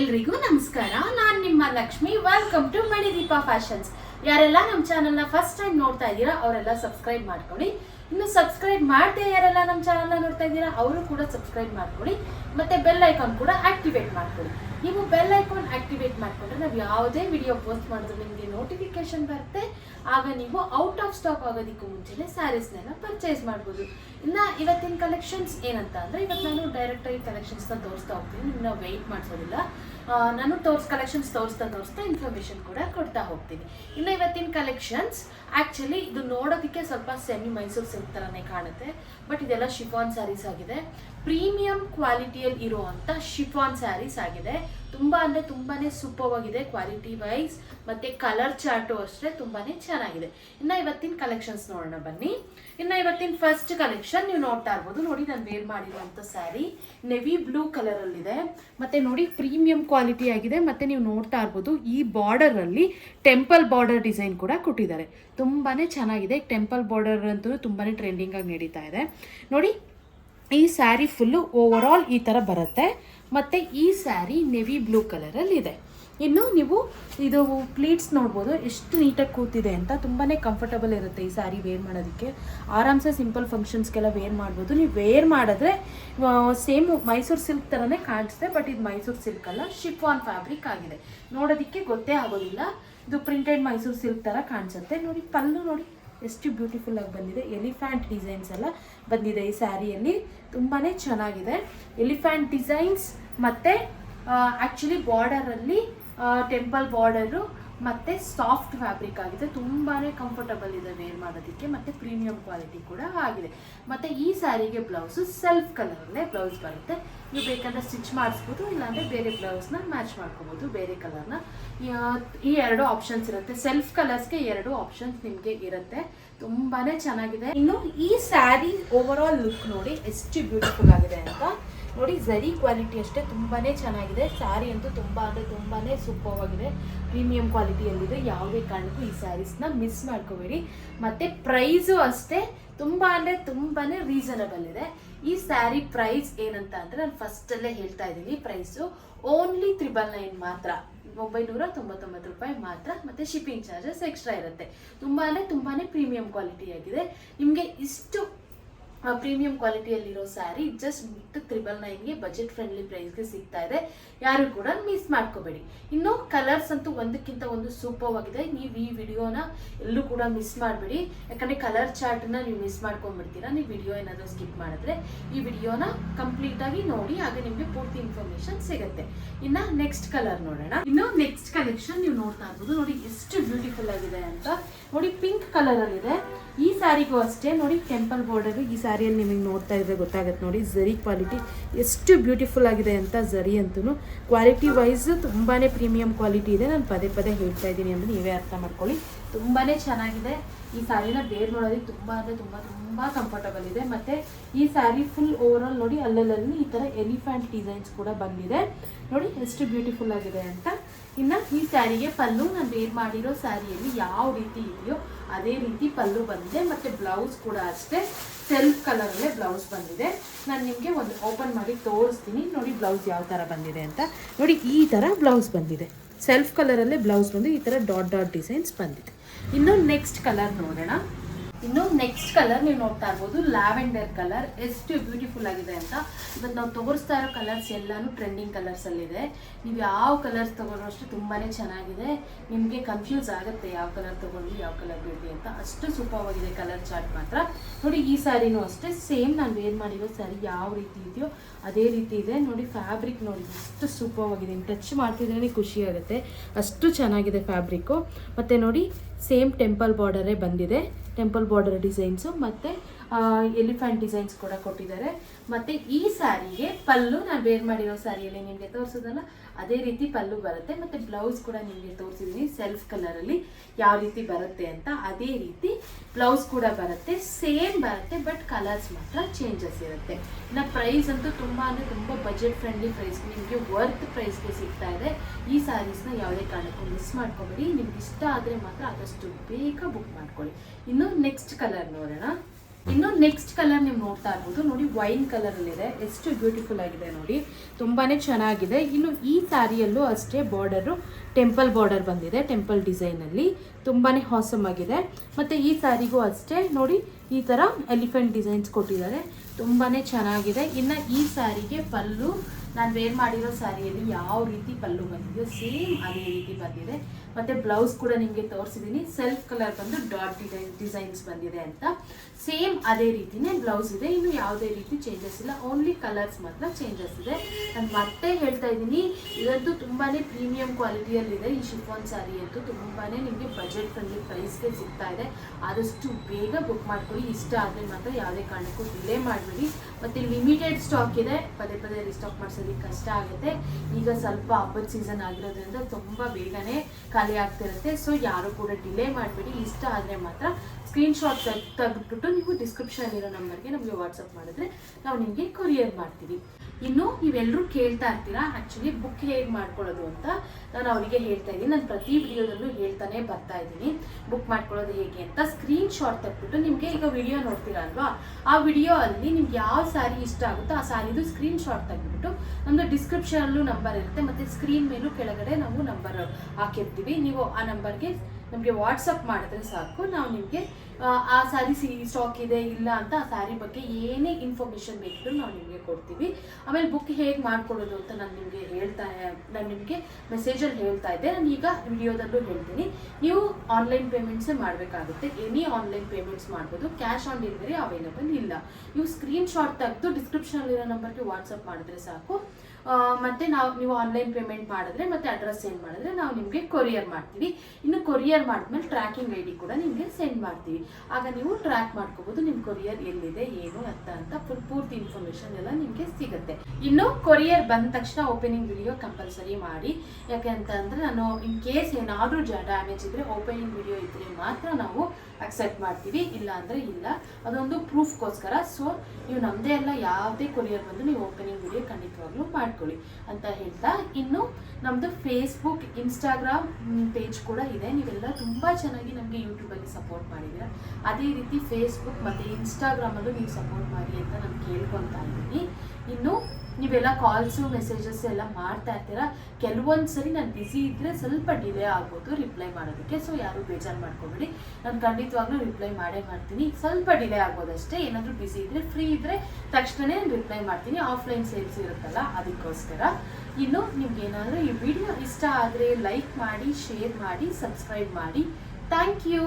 ಎಲ್ರಿಗೂ ನಮಸ್ಕಾರ. ನಾನು ನಿಮ್ಮ Lakshmi. Welcome to Manideepa fashions ಯಾರೆಲ್ಲ ನಮ್ಮ ಚಾನಲ್ನ ಫಸ್ಟ್ ಟೈಮ್ ನೋಡ್ತಾ ಇದ್ದೀರಾ, ಅವರೆಲ್ಲ ಸಬ್ಸ್ಕ್ರೈಬ್ ಮಾಡ್ಕೊಳ್ಳಿ. ಇನ್ನು ಸಬ್ಸ್ಕ್ರೈಬ್ ಮಾಡದೆ ಯಾರೆಲ್ಲ ನಮ್ಮ ಚಾನಲ್ನ ನೋಡ್ತಾ ಇದ್ದೀರಾ, ಅವರು ಕೂಡ ಸಬ್ಸ್ಕ್ರೈಬ್ ಮಾಡ್ಕೊಳ್ಳಿ, ಮತ್ತೆ ಬೆಲ್ ಐಕಾನ್ ಕೂಡ ಆಕ್ಟಿವೇಟ್ ಮಾಡ್ಕೊಳ್ಳಿ. ನೀವು ಬೆಲ್ ಐಕಾನ್ ಆಕ್ಟಿವೇಟ್ ಮಾಡಿಕೊಂಡ್ರೆ ನಾವು ಯಾವುದೇ ವಿಡಿಯೋ ಪೋಸ್ಟ್ ಮಾಡಿದ್ರು ನಿಮಗೆ ನೋಟಿಫಿಕೇಶನ್ ಬರುತ್ತೆ, ಆಗ ನೀವು ಔಟ್ ಆಫ್ ಸ್ಟಾಕ್ ಆಗೋದಕ್ಕೂ ಮುಂಚೆನೆ ಸ್ಯಾರೀಸ್ನೆಲ್ಲ ಪರ್ಚೇಸ್ ಮಾಡ್ಬೋದು. ಇನ್ನು ಇವತ್ತಿನ ಕಲೆಕ್ಷನ್ಸ್ ಏನಂತ ಅಂದರೆ ಇವತ್ತು ನಾನು ಡೈರೆಕ್ಟಾಗಿ ಕಲೆಕ್ಷನ್ಸ್ನ ತೋರಿಸ್ತಾ ಹೋಗ್ತೀನಿ ನಿಮ್ಮನ್ನ ವೆಯ್ಟ್ ಮಾಡಿಸೋದಿಲ್ಲ. ನಾನು ತೋರ್ಸ್ ಕಲೆಕ್ಷನ್ಸ್ ತೋರಿಸ್ತಾ ತೋರಿಸ್ತಾ ಇನ್ಫಾರ್ಮೇಷನ್ ಕೂಡ ಕೊಡ್ತಾ ಹೋಗ್ತೀನಿ. ಇನ್ನು ಇವತ್ತಿನ ಕಲೆಕ್ಷನ್ಸ್ ಆ್ಯಕ್ಚುಲಿ ಇದು ನೋಡೋದಕ್ಕೆ ಸ್ವಲ್ಪ ಸೆಮಿ ಮೈಸೂರು ಸಿಲ್ಕ್ ಥರನೇ ಕಾಣುತ್ತೆ. ಬಟ್ ಇದೆಲ್ಲ ಶಿಫಾನ್ ಸ್ಯಾರೀಸ್ ಆಗಿದೆ. ಪ್ರೀಮಿಯಂ ಕ್ವಾಲಿಟಿಯಲ್ಲಿ ಇರುವಂಥ ಶಿಫಾನ್ ಸ್ಯಾರೀಸ್ ಆಗಿದೆ. ತುಂಬ ಅಂದರೆ ತುಂಬಾ ಸೂಪರ್ ಆಗಿದೆ ಕ್ವಾಲಿಟಿ ವೈಸ್, ಮತ್ತು ಕಲರ್ ಚಾರ್ಟು ಅಷ್ಟೇ ತುಂಬಾ ಚೆನ್ನಾಗಿದೆ. ಇನ್ನು ಇವತ್ತಿನ ಕಲೆಕ್ಷನ್ಸ್ ನೋಡೋಣ ಬನ್ನಿ. ಇನ್ನು ಇವತ್ತಿನ ಫಸ್ಟ್ ಕಲೆಕ್ಷನ್ ನೀವು ನೋಡ್ತಾ ಇರ್ಬೋದು. ನೋಡಿ ನಾನು ವೇರ್ ಮಾಡಿರುವಂಥ ಸ್ಯಾರಿ. ನೆವಿ ಬ್ಲೂ ಕಲರಲ್ಲಿದೆ ಮತ್ತು ನೋಡಿ ಪ್ರೀಮಿಯಂ ಕ್ವಾಲಿಟಿ ಆಗಿದೆ. ಮತ್ತು ನೀವು ನೋಡ್ತಾ ಇರ್ಬೋದು ಈ ಬಾರ್ಡರಲ್ಲಿ ಟೆಂಪಲ್ ಬಾರ್ಡರ್ ಡಿಸೈನ್ ಕೂಡ ಕೊಟ್ಟಿದ್ದಾರೆ. ತುಂಬಾ ಚೆನ್ನಾಗಿದೆ. ಟೆಂಪಲ್ ಬಾರ್ಡರ್ ಅಂತೂ ತುಂಬಾ ಟ್ರೆಂಡಿಂಗ್ ಆಗಿ ನಡೀತಾ ಇದೆ. ನೋಡಿ, ಈ ಸ್ಯಾರಿ ಫುಲ್ಲು ಓವರ್ ಆಲ್ ಈ ಥರ ಬರುತ್ತೆ. ಮತ್ತು ಈ ಸ್ಯಾರಿ ನೆವಿ ಬ್ಲೂ ಕಲರಲ್ಲಿ ಇದೆ. ಇನ್ನು ನೀವು ಇದು ಪ್ಲೀಟ್ಸ್ ನೋಡ್ಬೋದು, ಎಷ್ಟು ನೀಟಾಗಿ ಕೂತಿದೆ ಅಂತ ತುಂಬಾ ಕಂಫರ್ಟಬಲ್ ಇರುತ್ತೆ ಈ ಸ್ಯಾರಿ ವೇರ್ ಮಾಡೋದಕ್ಕೆ. ಆರಾಮ್ಸೆ ಸಿಂಪಲ್ ಫಂಕ್ಷನ್ಸ್ಗೆಲ್ಲ ವೇರ್ ಮಾಡ್ಬೋದು. ನೀವು ವೇರ್ ಮಾಡಿದ್ರೆ ಸೇಮ್ ಮೈಸೂರು ಸಿಲ್ಕ್ ಥರನೇ ಕಾಣಿಸುತ್ತೆ ಬಟ್ ಇದು ಮೈಸೂರು ಸಿಲ್ಕ್ ಅಲ್ಲ ಶಿಫಾನ್ ಫ್ಯಾಬ್ರಿಕ್ ಆಗಿದೆ. ನೋಡೋದಕ್ಕೆ ಗೊತ್ತೇ ಆಗೋದಿಲ್ಲ. ಇದು ಪ್ರಿಂಟೆಡ್ ಮೈಸೂರು ಸಿಲ್ಕ್ ಥರ ಕಾಣಿಸುತ್ತೆ. ನೋಡಿ, ಪಲ್ಲು ನೋಡಿ. ಎಷ್ಟು ಬ್ಯೂಟಿಫುಲ್ ಆಗಿ ಬಂದಿದೆ. ಎಲಿಫ್ಯಾಂಟ್ ಡಿಸೈನ್ಸ್ ಎಲ್ಲ ಬಂದಿದೆ ಈ ಸ್ಯಾರಿಯಲ್ಲಿ. ತುಂಬಾ ಚೆನ್ನಾಗಿದೆ. ಎಲಿಫ್ಯಾಂಟ್ ಡಿಸೈನ್ಸ್ ಮತ್ತು ಆ್ಯಕ್ಚುಲಿ ಬಾರ್ಡರಲ್ಲಿ ಟೆಂಪಲ್ ಬಾರ್ಡರು ಮತ್ತು ಸಾಫ್ಟ್ ಫ್ಯಾಬ್ರಿಕ್ ಆಗಿದೆ. ತುಂಬಾ ಕಂಫರ್ಟಬಲ್ ಇದೆ ವೇರ್ ಮಾಡೋದಕ್ಕೆ. ಮತ್ತು ಪ್ರೀಮಿಯಂ ಕ್ವಾಲಿಟಿ ಕೂಡ ಆಗಿದೆ. ಮತ್ತು ಈ ಸ್ಯಾರಿಗೆ ಬ್ಲೌಸು ಸೆಲ್ಫ್ ಕಲರಲ್ಲೇ ಬ್ಲೌಸ್ ಬರುತ್ತೆ. ನೀವು ಬೇಕಂದ್ರೆ ಸ್ಟಿಚ್ ಮಾಡಿಸ್ಬೋದು, ಇಲ್ಲಾಂದರೆ ಬೇರೆ ಬ್ಲೌಸ್ನ ಮ್ಯಾಚ್ ಮಾಡ್ಕೋಬೋದು, ಬೇರೆ ಕಲರ್ನ ಈ ಎರಡು ಆಪ್ಷನ್ಸ್ ಇರುತ್ತೆ. ಸೆಲ್ಫ್ ಕಲರ್ಸ್ಗೆ ಎರಡು ಆಪ್ಷನ್ಸ್ ನಿಮಗೆ ಇರುತ್ತೆ. ತುಂಬಾ ಚೆನ್ನಾಗಿದೆ. ಇನ್ನು ಈ ಸ್ಯಾರಿ ಓವರ್ ಆಲ್ ಲುಕ್ ನೋಡಿ ಎಷ್ಟು ಬ್ಯೂಟಿಫುಲ್ ಆಗಿದೆ ಅಂತ. ನೋಡಿ ಝರಿ ಕ್ವಾಲಿಟಿ ಅಷ್ಟೇ ತುಂಬಾ ಚೆನ್ನಾಗಿದೆ. ಸ್ಯಾರಿ ಅಂತೂ ತುಂಬ ಅಂದರೆ ತುಂಬಾ ಸೂಪರ್ ಆಗಿದೆ ಪ್ರೀಮಿಯಂ ಕ್ವಾಲಿಟಿಯಲ್ಲಿದೆ ಯಾವುದೇ ಕಾರಣಕ್ಕೂ ಈ ಸ್ಯಾರೀಸ್ನ ಮಿಸ್ ಮಾಡ್ಕೋಬೇಡಿ. ಮತ್ತು ಪ್ರೈಸು ಅಷ್ಟೇ ತುಂಬ ಅಂದರೆ ತುಂಬಾ ರೀಸನಬಲ್ ಇದೆ. ಈ ಸ್ಯಾರಿ ಪ್ರೈಸ್ ಏನಂತ ಅಂದರೆ ನಾನು ಫಸ್ಟಲ್ಲೇ ಹೇಳ್ತಾ ಇದ್ದೀನಿ. ಪ್ರೈಸು ಓನ್ಲಿ ತ್ರಿಬಲ್ ನೈನ್ ಮಾತ್ರ. ಒಂಬೈನೂರ ತೊಂಬತ್ತೊಂಬತ್ತು ರೂಪಾಯಿ ಮಾತ್ರ. ಮತ್ತು ಶಿಪ್ಪಿಂಗ್ ಚಾರ್ಜಸ್ ಎಕ್ಸ್ಟ್ರಾ ಇರುತ್ತೆ. ತುಂಬ ಅಂದರೆ ತುಂಬಾ ಪ್ರೀಮಿಯಂ ಕ್ವಾಲಿಟಿ ಆಗಿದೆ. ನಿಮಗೆ ಇಷ್ಟು ಪ್ರೀಮಿಯಂ ಕ್ವಾಲಿಟಿಯಲ್ಲಿರೋ ಸ್ಯಾರಿ ಜಸ್ಟ್ ತ್ರಿಬಲ್ ನೈನ್ಗೆ ಬಜೆಟ್ ಫ್ರೆಂಡ್ಲಿ ಪ್ರೈಸ್ಗೆ ಸಿಗ್ತಾ ಇದೆ. ಯಾರು ಕೂಡ ಮಿಸ್ ಮಾಡ್ಕೋಬೇಡಿ. ಇನ್ನು ಕಲರ್ಸ್ ಅಂತೂ ಒಂದಕ್ಕಿಂತ ಒಂದು ಸೂಪರ್ ಆಗಿದೆ. ನೀವು ಈ ವಿಡಿಯೋನ ಎಲ್ಲೂ ಕೂಡ ಮಿಸ್ ಮಾಡಬೇಡಿ. ಯಾಕಂದರೆ ಕಲರ್ ಚಾರ್ಟ್ನ ನೀವು ಮಿಸ್ ಮಾಡ್ಕೊಂಡ್ಬಿಡ್ತೀರಾ. ನೀವು ವಿಡಿಯೋ ಏನಾದರೂ ಸ್ಕಿಪ್ ಮಾಡಿದ್ರೆ ಈ ವಿಡಿಯೋನ ಕಂಪ್ಲೀಟಾಗಿ ನೋಡಿ ಆಗ ನಿಮಗೆ ಪೂರ್ತಿ ಇನ್ಫಾರ್ಮೇಶನ್ ಸಿಗುತ್ತೆ. ಇನ್ನು ನೆಕ್ಸ್ಟ್ ಕಲರ್ ನೋಡೋಣ. ಇನ್ನು ನೆಕ್ಸ್ಟ್ ಕಲೆಕ್ಷನ್ ನೀವು ನೋಡ್ತಾ ಇರ್ಬೋದು. ನೋಡಿ ಎಷ್ಟು ಬ್ಯೂಟಿಫುಲ್ ಆಗಿದೆ ಅಂತ. ನೋಡಿ ಪಿಂಕ್ ಕಲರಲ್ಲಿದೆ ಈ ಸ್ಯಾರಿಗೂ ಅಷ್ಟೇ. ನೋಡಿ ಟೆಂಪಲ್ ಬಾರ್ಡರ್ ಈ ಸ್ಯಾರಿಯಲ್ಲಿ ನಿಮಗೆ ನೋಡ್ತಾ ಇದ್ರೆ ಗೊತ್ತಾಗುತ್ತೆ ನೋಡಿ, ಝರಿ ಕ್ವಾಲಿಟಿ ಎಷ್ಟು ಬ್ಯೂಟಿಫುಲ್ ಆಗಿದೆ ಅಂತ ಝರಿ ಅಂತೂ ಕ್ವಾಲಿಟಿ ವೈಸ್ ತುಂಬಾ ಪ್ರೀಮಿಯಂ ಕ್ವಾಲಿಟಿ ಇದೆ. ನಾನು ಪದೇ ಪದೇ ಹೇಳ್ತಾ ಇದ್ದೀನಿ ಅಂದರೆ ನೀವೇ ಅರ್ಥ ಮಾಡ್ಕೊಳ್ಳಿ. ತುಂಬಾ ಚೆನ್ನಾಗಿದೆ. ಈ ಸ್ಯಾರಿನ ಬೇರ್ ಮಾಡೋದಕ್ಕೆ ತುಂಬ ಅಂದರೆ ತುಂಬ ತುಂಬ ಕಂಫರ್ಟಬಲ್ ಇದೆ. ಮತ್ತು ಈ ಸ್ಯಾರಿ ಫುಲ್ ಓವರ್ ಆಲ್ ನೋಡಿ ಅಲ್ಲಲ್ಲಿ ಈ ಥರ ಎಲಿಫೆಂಟ್ ಡಿಸೈನ್ಸ್ ಕೂಡ ಬಂದಿದೆ. ನೋಡಿ ಎಷ್ಟು ಬ್ಯೂಟಿಫುಲ್ ಆಗಿದೆ ಅಂತ. ಇನ್ನು ಈ ಸ್ಯಾರಿಗೆ ಪಲ್ಲು ನಾನು ವೇರ್ ಮಾಡಿರೋ ಸ್ಯಾರಿಯಲ್ಲಿ ಯಾವ ರೀತಿ ಇದೆಯೋ ಅದೇ ರೀತಿ ಪಲ್ಲು ಬಂದಿದೆ. ಮತ್ತು ಬ್ಲೌಸ್ ಕೂಡ ಅಷ್ಟೇ. ಸೆಲ್ಫ್ ಕಲರಲ್ಲೇ ಬ್ಲೌಸ್ ಬಂದಿದೆ. ನಾನು ನಿಮಗೆ ಒಂದು ಓಪನ್ ಮಾಡಿ ತೋರಿಸ್ತೀನಿ. ನೋಡಿ ಬ್ಲೌಸ್ ಯಾವ ಥರ ಬಂದಿದೆ ಅಂತ. ನೋಡಿ ಈ ಥರ ಬ್ಲೌಸ್ ಬಂದಿದೆ. ಸೆಲ್ಫ್ ಕಲರಲ್ಲೇ ಬ್ಲೌಸ್ ಬಂದು ಈ ಥರ ಡಾಟ್ ಡಾಟ್ ಡಿಸೈನ್ಸ್ ಬಂದಿದೆ. ಇನ್ನು ನೆಕ್ಸ್ಟ್ ಕಲರ್ ನೋಡೋಣ. ಇನ್ನು ನೆಕ್ಸ್ಟ್ ಕಲರ್ ನೀವು ನೋಡ್ತಾ ಇರ್ಬೋದು ಲ್ಯಾವೆಂಡರ್ ಕಲರ್ ಎಷ್ಟು ಬ್ಯೂಟಿಫುಲ್ ಆಗಿದೆ ಅಂತ. ಇವತ್ತು ನಾವು ತೋರಿಸ್ತಾ ಇರೋ ಕಲರ್ಸ್ ಎಲ್ಲಾನು ಟ್ರೆಂಡಿಂಗ್ ಕಲರ್ಸಲ್ಲಿದೆ ನೀವು ಯಾವ ಕಲರ್ಸ್ ತೊಗೊಂಡ್ರು ಅಷ್ಟು ತುಂಬಾ ಚೆನ್ನಾಗಿದೆ. ನಿಮಗೆ ಕನ್ಫ್ಯೂಸ್ ಆಗುತ್ತೆ ಯಾವ ಕಲರ್ ತೊಗೊಂಡ್ವಿ ಯಾವ ಕಲರ್ ಬೇಡಿ ಅಂತ. ಅಷ್ಟು ಸೂಪರ್ ಆಗಿದೆ ಕಲರ್ ಚಾರ್ಟ್ ಮಾತ್ರ. ನೋಡಿ, ಈ ಸ್ಯಾರಿನೂ ಅಷ್ಟೇ ಸೇಮ್ ನಾನು ವೇರ್ ಮಾಡಿರೋ ಸ್ಯಾರಿ ಯಾವ ರೀತಿ ಇದೆಯೋ ಅದೇ ರೀತಿ ಇದೆ. ನೋಡಿ ಫ್ಯಾಬ್ರಿಕ್ ನೋಡಿ, ಎಷ್ಟು ಸೂಪರ್ ಆಗಿದೆ ಟಚ್ ಮಾಡ್ತಿದ್ರೆ ಖುಷಿ ಆಗುತ್ತೆ. ಅಷ್ಟು ಚೆನ್ನಾಗಿದೆ ಫ್ಯಾಬ್ರಿಕ್ಕು ಮತ್ತು ನೋಡಿ ಸೇಮ್ ಟೆಂಪಲ್ ಬಾರ್ಡರೇ ಬಂದಿದೆ. ಟೆಂಪಲ್ ಬಾರ್ಡರ್ ಡಿಸೈನ್ಸು ಮತ್ತು ಎಲಿಫೆಂಟ್ ಡಿಸೈನ್ಸ್ ಕೂಡ ಕೊಟ್ಟಿದ್ದಾರೆ. ಮತ್ತು ಈ ಸ್ಯಾರಿಗೆ ಪಲ್ಲು, ನಾನು ಬೇರ್ ಮಾಡಿರೋ ಸ್ಯಾರಿಯಲ್ಲಿ ನಿಮಗೆ ತೋರಿಸೋದಲ್ಲ, ಅದೇ ರೀತಿ ಪಲ್ಲು ಬರುತ್ತೆ. ಮತ್ತು ಬ್ಲೌಸ್ ಕೂಡ ನಿಮಗೆ ತೋರಿಸಿದ್ದೀನಿ ಸೆಲ್ಫ್ ಕಲರಲ್ಲಿ ಯಾವ ರೀತಿ ಬರುತ್ತೆ ಅಂತ, ಅದೇ ರೀತಿ ಬ್ಲೌಸ್ ಕೂಡ ಬರುತ್ತೆ. ಸೇಮ್ ಬರುತ್ತೆ ಬಟ್ ಕಲರ್ಸ್ ಮಾತ್ರ ಚೇಂಜಸ್ ಇರುತ್ತೆ. ಇನ್ನು ಪ್ರೈಸ್ ಅಂತೂ ತುಂಬ ಅಂದರೆ ತುಂಬ ಬಜೆಟ್ ಫ್ರೆಂಡ್ಲಿ ಪ್ರೈಸ್ ನಿಮಗೆ ವರ್ತ್ ಪ್ರೈಸ್ಗೆ ಸಿಗ್ತಾ ಇದೆ. ಈ ಸ್ಯಾರೀಸ್ನ ಯಾವುದೇ ಕಾರಣಕ್ಕೂ ಮಿಸ್ ಮಾಡ್ಕೊಬೇಡಿ. ನಿಮ್ಗೆ ಇಷ್ಟ ಆದರೆ ಮಾತ್ರ ಆದಷ್ಟು ಬೇಗ ಬುಕ್ ಮಾಡ್ಕೊಳ್ಳಿ. ಇನ್ನು ನೆಕ್ಸ್ಟ್ ಕಲರ್ ನೋಡೋಣ. ಇನ್ನು ನೆಕ್ಸ್ಟ್ ಕಲರ್ ನೀವು ನೋಡ್ತಾ ಇರ್ಬೋದು. ನೋಡಿ ವೈನ್ ಕಲರ್ ಇದೆ. ಎಷ್ಟು ಬ್ಯೂಟಿಫುಲ್ ಆಗಿದೆ ನೋಡಿ. ತುಂಬಾನೇ ಚೆನ್ನಾಗಿದೆ. ಇನ್ನು ಈ ಸ್ಯಾರಿಯಲ್ಲೂ ಅಷ್ಟೇ ಬಾರ್ಡರು ಟೆಂಪಲ್ ಬಾರ್ಡರ್ ಬಂದಿದೆ ಟೆಂಪಲ್ ಡಿಸೈನಲ್ಲಿ ತುಂಬಾನೇ ಹಾಸಮ್ ಆಗಿದೆ. ಮತ್ತೆ ಈ ಸ್ಯಾರಿಗೂ ಅಷ್ಟೇ, ನೋಡಿ, ಈ ಥರ ಎಲಿಫೆಂಟ್ ಡಿಸೈನ್ಸ್ ಕೊಟ್ಟಿದ್ದಾರೆ. ತುಂಬಾನೇ ಚೆನ್ನಾಗಿದೆ. ಇನ್ನು ಈ ಸ್ಯಾರಿಗೆ ಪಲ್ಲು ನಾನು ವೇರ್ ಮಾಡಿರೋ ಸ್ಯಾರಿಯಲ್ಲಿ ಯಾವ ರೀತಿ ಪಲ್ಲು ಬಂದಿದೆಯೋ ಸೇಮ್ ಅದೇ ರೀತಿ ಬಂದಿದೆ. ಮತ್ತು ಬ್ಲೌಸ್ ಕೂಡ ನಿಮಗೆ ತೋರಿಸಿದ್ದೀನಿ ಸೆಲ್ಫ್ ಕಲರ್ ಬಂದು ಡಾಟ್ ಡಿಸೈನ್ ಡಿಸೈನ್ಸ್ ಬಂದಿದೆ ಅಂತ. ಸೇಮ್ ಅದೇ ರೀತಿನೇ ಬ್ಲೌಸ್ ಇದೆ. ಇನ್ನು ಯಾವುದೇ ರೀತಿ ಚೇಂಜಸ್ ಇಲ್ಲ. ಓನ್ಲಿ ಕಲರ್ಸ್ ಮಾತ್ರ ಚೇಂಜಸ್ ಇದೆ. ನಾನು ಮತ್ತೆ ಹೇಳ್ತಾ ಇದ್ದೀನಿ. ಇದಂತೂ ತುಂಬಾ ಪ್ರೀಮಿಯಂ ಕ್ವಾಲಿಟಿಯಲ್ಲಿದೆ ಈ ಶಿಫಾನ್ ಸ್ಯಾರಿ ಅಂತೂ ತುಂಬಾ ನಿಮಗೆ ಬಜೆಟ್ ಫ್ರೆಂಡ್ಲಿ ಪ್ರೈಸ್ಗೆ ಸಿಗ್ತಾ ಇದೆ. ಆದಷ್ಟು ಬೇಗ ಬುಕ್ ಮಾಡ್ಕೊಳ್ಳಿ. ಇಷ್ಟ ಆದರೆ ಮಾತ್ರ ಯಾವುದೇ ಕಾರಣಕ್ಕೂ ಡಿಲೇ ಮಾಡಬೇಡಿ. ಮತ್ತು ಲಿಮಿಟೆಡ್ ಸ್ಟಾಕ್ ಇದೆ. ಪದೇ ಪದೇ ರಿಸ್ಟಾಕ್ ಮಾಡಿಸೋದಕ್ಕೆ ಕಷ್ಟ ಆಗುತ್ತೆ. ಈಗ ಸ್ವಲ್ಪ ಹಬ್ಬದ ಸೀಸನ್ ಆಗಿರೋದ್ರಿಂದ ತುಂಬ ಬೇಗನೆ ಖಾಲಿ ಆಗ್ತಿರುತ್ತೆ. ಸೊ ಯಾರು ಕೂಡ ಡಿಲೇ ಮಾಡಬೇಡಿ. ಇಷ್ಟ ಆದರೆ ಮಾತ್ರ ಸ್ಕ್ರೀನ್ಶಾಟ್ ತೆಗ್ ತೆಗೆದ್ಬಿಟ್ಟು ನೀವು ಡಿಸ್ಕ್ರಿಪ್ಷನ್ ಇರೋ ನಂಬರ್ಗೆ ನಮಗೆ ವಾಟ್ಸಪ್ ಮಾಡಿದ್ರೆ ನಾವು ನಿಮಗೆ ಕೊರಿಯರ್ ಮಾಡ್ತೀವಿ. ಇನ್ನು ನೀವೆಲ್ಲರೂ ಕೇಳ್ತಾ ಇರ್ತೀರಾ? ಆ್ಯಕ್ಚುಲಿ ಬುಕ್ ಹೇಗೆ ಮಾಡ್ಕೊಳ್ಳೋದು ಅಂತ ನಾನು ಅವರಿಗೆ ಹೇಳ್ತಾ ಇದ್ದೀನಿ. ನಾನು ಪ್ರತಿ ವಿಡಿಯೋದಲ್ಲೂ ಹೇಳ್ತಾನೆ ಬರ್ತಾ ಇದ್ದೀನಿ. ಬುಕ್ ಮಾಡ್ಕೊಳ್ಳೋದು ಹೇಗೆ ಅಂತ ಸ್ಕ್ರೀನ್ ಶಾಟ್ ತೆಗೆದ್ಬಿಟ್ಟು ನಿಮಗೆ ಈಗ ವಿಡಿಯೋ ನೋಡ್ತೀರಾ ಅಲ್ವಾ? ಆ ವಿಡಿಯೋ ಅಲ್ಲಿ ನಿಮ್ಗೆ ಯಾವ ಸ್ಯಾರಿ ಇಷ್ಟ ಆಗುತ್ತೋ ಆ ಸ್ಯಾರಿದು ಸ್ಕ್ರೀನ್ ಶಾಟ್ ತೆಗೆದ್ಬಿಟ್ಟು ನಮ್ಮದು ಡಿಸ್ಕ್ರಿಪ್ಷನಲ್ಲೂ ನಂಬರ್ ಇರುತ್ತೆ. ಮತ್ತು ಸ್ಕ್ರೀನ್ ಮೇಲೂ ಕೆಳಗಡೆ ನಾವು ನಂಬರ್ ಹಾಕಿರ್ತೀವಿ. ನೀವು ಆ ನಂಬರ್ಗೆ ನಮಗೆ ವಾಟ್ಸಪ್ ಮಾಡಿದ್ರೆ ಸಾಕು. ನಾವು ನಿಮಗೆ, ಆ ಸ್ಯಾರಿ ಸಿ ಸ್ಟಾಕ್ ಇದೆ, ಇಲ್ಲ ಅಂತ ಆ ಸ್ಯಾರಿ ಬಗ್ಗೆ ಏನೇ ಇನ್ಫಾರ್ಮೇಷನ್ ಬೇಕಿದ್ರು ನಾವು ನಿಮಗೆ ಕೊಡ್ತೀವಿ. ಆಮೇಲೆ ಬುಕ್ ಹೇಗೆ ಮಾಡ್ಕೊಡೋದು ಅಂತ ನಾನು ನಿಮಗೆ ಹೇಳ್ತಾ ನಾನು ನಿಮಗೆ ಮೆಸೇಜಲ್ಲಿ ಹೇಳ್ತಾ ಇದ್ದೆ. ನಾನು ಈಗ ವಿಡಿಯೋದಲ್ಲೂ ಹೇಳ್ತೀನಿ. ನೀವು ಆನ್ಲೈನ್ ಪೇಮೆಂಟ್ಸೇ ಮಾಡಬೇಕಾಗುತ್ತೆ. ಎನಿ ಆನ್ಲೈನ್ ಪೇಮೆಂಟ್ಸ್ ಮಾಡ್ಬೋದು. ಕ್ಯಾಶ್ ಆನ್ ಡೆಲಿವರಿ ಅವೈಲಬಲ್ ಇಲ್ಲ. ನೀವು ಸ್ಕ್ರೀನ್ಶಾಟ್ ತೆಗೆದು ಡಿಸ್ಕ್ರಿಪ್ಷನಲ್ಲಿರೋ ನಂಬರ್ಗೆ ವಾಟ್ಸಪ್ ಮಾಡಿದ್ರೆ ಸಾಕು. ಮತ್ತೆ ನಾವು, ನೀವು ಆನ್ಲೈನ್ ಪೇಮೆಂಟ್ ಮಾಡಿದ್ರೆ ಮತ್ತೆ ಅಡ್ರೆಸ್ ಸೆಂಡ್ ಮಾಡಿದ್ರೆ ನಾವು ನಿಮಗೆ ಕೊರಿಯರ್ ಮಾಡ್ತೀವಿ. ಇನ್ನು ಕೊರಿಯರ್ ಮಾಡಿದ್ಮೇಲೆ ಟ್ರ್ಯಾಕಿಂಗ್ ಐ ಡಿ ಕೂಡ ನಿಮಗೆ ಸೆಂಡ್ ಮಾಡ್ತೀವಿ. ಆಗ ನೀವು ಟ್ರ್ಯಾಕ್ ಮಾಡ್ಕೋಬಹುದು ನಿಮ್ಮ ಕೊರಿಯರ್ ಎಲ್ಲಿದೆ, ಏನು, ಅಂತ ಅಂತ ಫುಲ್ ಪೂರ್ತಿ ಇನ್ಫಾರ್ಮೇಶನ್ ಎಲ್ಲ ನಿಮಗೆ ಸಿಗುತ್ತೆ. ಇನ್ನು ಕೊರಿಯರ್ ಬಂದ ತಕ್ಷಣ ಓಪನಿಂಗ್ ವಿಡಿಯೋ ಕಂಪಲ್ಸರಿ ಮಾಡಿ. ಯಾಕೆ ಅಂತ ಅಂದ್ರೆ ನಾನು ಇನ್ ಕೇಸ್ ಏನಾದರೂ ಡ್ಯಾಮೇಜ್ ಇದ್ರೆ ಓಪನಿಂಗ್ ವಿಡಿಯೋ ಇದ್ರೆ ಮಾತ್ರ ನಾವು ಅಕ್ಸೆಪ್ಟ್ ಮಾಡ್ತೀವಿ. ಇಲ್ಲ ಅಂದ್ರೆ ಇಲ್ಲ. ಅದೊಂದು ಪ್ರೂಫ್ಗೋಸ್ಕರ ಸೊ ನೀವು ನಮ್ಮದೇ ಎಲ್ಲ ಯಾವುದೇ ಕೊರಿಯರ್ ಬಂದು ನೀವು ಓಪನಿಂಗ್ ವಿಡಿಯೋ ಖಂಡಿತವಾಗ್ಲೂ ಮಾಡ್ಕೊಳ್ಳಿ ಅಂತ ಹೇಳ್ತಾ ಇನ್ನು ನಮ್ಮದು ಫೇಸ್ಬುಕ್ ಇನ್ಸ್ಟಾಗ್ರಾಮ್ ಪೇಜ್ ಕೂಡ ಇದೆ. ನೀವೆಲ್ಲ ತುಂಬ ಚೆನ್ನಾಗಿ ನಮಗೆ ಯೂಟ್ಯೂಬಲ್ಲಿ ಸಪೋರ್ಟ್ ಮಾಡಿದ್ದೀರಾ. ಅದೇ ರೀತಿ ಫೇಸ್ಬುಕ್ ಮತ್ತು ಇನ್ಸ್ಟಾಗ್ರಾಮಲ್ಲೂ ನೀವು ಸಪೋರ್ಟ್ ಮಾಡಿ ಅಂತ ನಾನು ಕೇಳ್ಕೊತಾ ಇದ್ದೀನಿ. ಇನ್ನು ನೀವೆಲ್ಲ ಕಾಲ್ಸು ಮೆಸೇಜಸ್ ಎಲ್ಲ ಮಾಡ್ತಾ ಇರ್ತೀರ? ಕೆಲವೊಂದು ಸರಿ ನಾನು ಬ್ಯುಸಿ ಇದ್ದರೆ ಸ್ವಲ್ಪ ಡಿಲೇ ಆಗ್ಬೋದು ರಿಪ್ಲೈ ಮಾಡೋದಕ್ಕೆ. ಸೊ ಯಾರು ಬೇಜಾರು ಮಾಡ್ಕೊಬೇಡಿ. ನಾನು ಖಂಡಿತವಾಗ್ಲೂ ರಿಪ್ಲೈ ಮಾಡೇ ಮಾಡ್ತೀನಿ. ಸ್ವಲ್ಪ ಡಿಲೇ ಆಗ್ಬೋದಷ್ಟೇ ಏನಾದರೂ ಬ್ಯುಸಿ ಇದ್ದರೆ ಫ್ರೀ ಇದ್ದರೆ ತಕ್ಷಣವೇ ರಿಪ್ಲೈ ಮಾಡ್ತೀನಿ. ಆಫ್ಲೈನ್ ಸೇಲ್ಸ್ ಇರುತ್ತಲ್ಲ, ಅದಕ್ಕೋಸ್ಕರ. ಇನ್ನು ನಿಮ್ಗೆ ಏನಾದರೂ ಈ ವಿಡಿಯೋ ಇಷ್ಟ ಆದರೆ ಲೈಕ್ ಮಾಡಿ ಶೇರ್ ಮಾಡಿ ಸಬ್ಸ್ಕ್ರೈಬ್ ಮಾಡಿ. Thank you